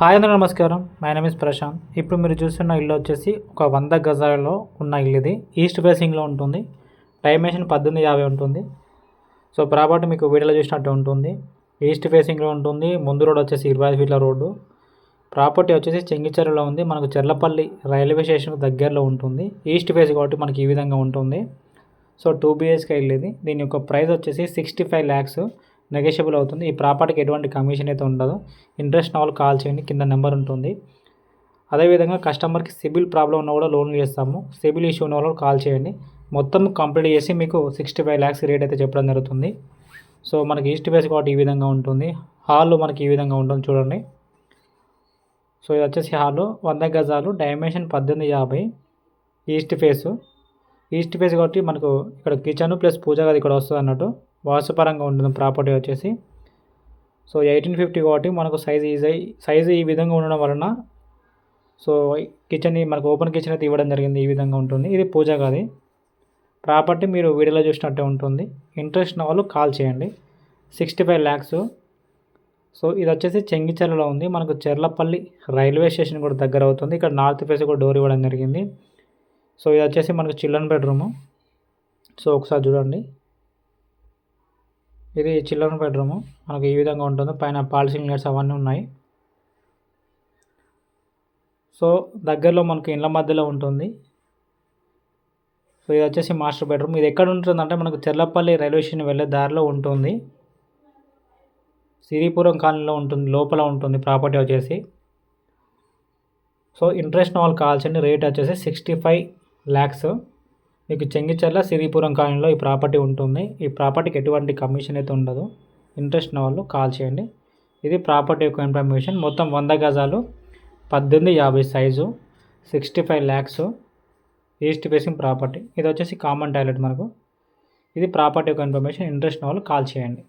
Hi అందరూ నమస్కారం. My name is Prashanth ఇప్పుడు మీరు చూస్తున్న ఇల్లు వచ్చేసి ఒక వంద గజాలలో ఉన్న ఇల్లు ఇది. ఈస్ట్ ఫేసింగ్లో ఉంటుంది. డైమెన్షన్ పద్దెనిమిది యాభై ఉంటుంది. సో ప్రాపర్టీ మీకు వీడియోలో చూసినట్టు ఉంటుంది. ఈస్ట్ ఫేసింగ్లో ఉంటుంది. ముందు రోడ్ వచ్చేసి ఇరవై ఐదు ఫీట్ల రోడ్డు. ప్రాపర్టీ వచ్చేసి చెంగిచెరులో ఉంది. మనకు చెర్లపల్లి రైల్వే స్టేషన్ దగ్గరలో ఉంటుంది. ఈస్ట్ ఫేస్ కాబట్టి మనకి ఈ విధంగా ఉంటుంది. సో టూ బిహెచ్కే ఇల్లు ఇది. దీని యొక్క ప్రైస్ వచ్చేసి సిక్స్టీ ఫైవ్ ల్యాక్స్ నెగోషియబుల్ అవుతుంది. ఈ ప్రాపర్టీకి ఎటువంటి కమిషన్ అయితే ఉండదు. ఇంట్రెస్ట్ వాళ్ళు కాల్ చేయండి. కింద నెంబర్ ఉంటుంది. అదేవిధంగా కస్టమర్కి సిబిల్ ప్రాబ్లం ఉన్న కూడా లోన్ చేస్తాము. సిబిల్ ఇష్యూ ఉన్న వాళ్ళు కాల్ చేయండి. మొత్తం కంప్లీట్ చేసి మీకు సిక్స్టీ ఫైవ్ ల్యాక్స్ రేట్ అయితే చెప్పడం జరుగుతుంది. సో మనకి ఈస్ట్ ఫేస్ కాబట్టి ఈ విధంగా ఉంటుంది. హాల్ మనకి ఈ విధంగా ఉంటుంది చూడండి. సో ఇది వచ్చేసి హాలు. వంద గజాలు. డైమెన్షన్ పద్దెనిమిది యాభై. East face. ఈస్ట్ ఫేస్ కాబట్టి మనకు ఇక్కడ కిచెన్ ప్లస్ పూజ గది ఇక్కడ వస్తుంది అన్నట్టు. వాస్తుపరంగా ఉంటుంది ప్రాపర్టీ వచ్చేసి. సో ఎయిటీన్ ఫిఫ్టీ కాబట్టి మనకు సైజ్ ఈజీ సైజు ఈ విధంగా ఉండడం వలన సో కిచెన్ మనకు ఓపెన్ కిచెన్ అయితే ఇవ్వడం జరిగింది ఈ విధంగా ఉంటుంది. ఇది పూజ గది. ప్రాపర్టీ మీరు వీడియోలో చూసినట్టే ఉంటుంది. ఇంట్రెస్ట్ ఉన్న వాళ్ళు కాల్ చేయండి. Sixty five lakhs. సో ఇది వచ్చేసి చెంగిచెర్లలో ఉంది. మనకు చెర్లపల్లి రైల్వే స్టేషన్ కూడా దగ్గర అవుతుంది. ఇక్కడ నార్త్ ఫేస్ కూడా డోర్ ఇవ్వడం జరిగింది. సో ఇది వచ్చేసి మనకు చిల్డ్రన్ బెడ్రూము. సో ఒకసారి చూడండి. ఇది చిల్డ్రన్ బెడ్రూము. మనకు ఈ విధంగా ఉంటుంది. పైన పాలిసింగ్ లైట్స్ అవన్నీ ఉన్నాయి. సో దగ్గరలో మనకు ఇండ్ల మధ్యలో ఉంటుంది. సో ఇది వచ్చేసి మాస్టర్ బెడ్రూమ్. ఇది ఎక్కడ ఉంటుందంటే మనకు చెర్లపల్లి రైల్వే స్టేషన్ వెళ్ళే దారిలో ఉంటుంది. సిరిపురం కాలనీలో ఉంటుంది. లోపల ఉంటుంది ప్రాపర్టీ వచ్చేసి. సో ఇంట్రెస్ట్ వాళ్ళు కావాల్సిన రేట్ వచ్చేసి సిక్స్టీ ఫైవ్ ల్యాక్స్. మీకు చెంగిచెర్ల సిరిపురం కాలనీలో ఈ ప్రాపర్టీ ఉంటుంది. ఈ ప్రాపర్టీకి ఎటువంటి కమిషన్ అయితే ఉండదు. ఇంట్రెస్ట్ ఉన్న వాళ్ళు కాల్ చేయండి. ఇది ప్రాపర్టీ యొక్క ఇన్ఫర్మేషన్. మొత్తం వంద గజాలు పద్దెనిమిది యాభై size sixty five lakhs east facing property. ఇది వచ్చేసి కామన్ టాయిలెట్ మనకు. ఇది ప్రాపర్టీ యొక్క ఇన్ఫర్మేషన్. ఇంట్రెస్ట్ ఉన్న వాళ్ళు కాల్ చేయండి.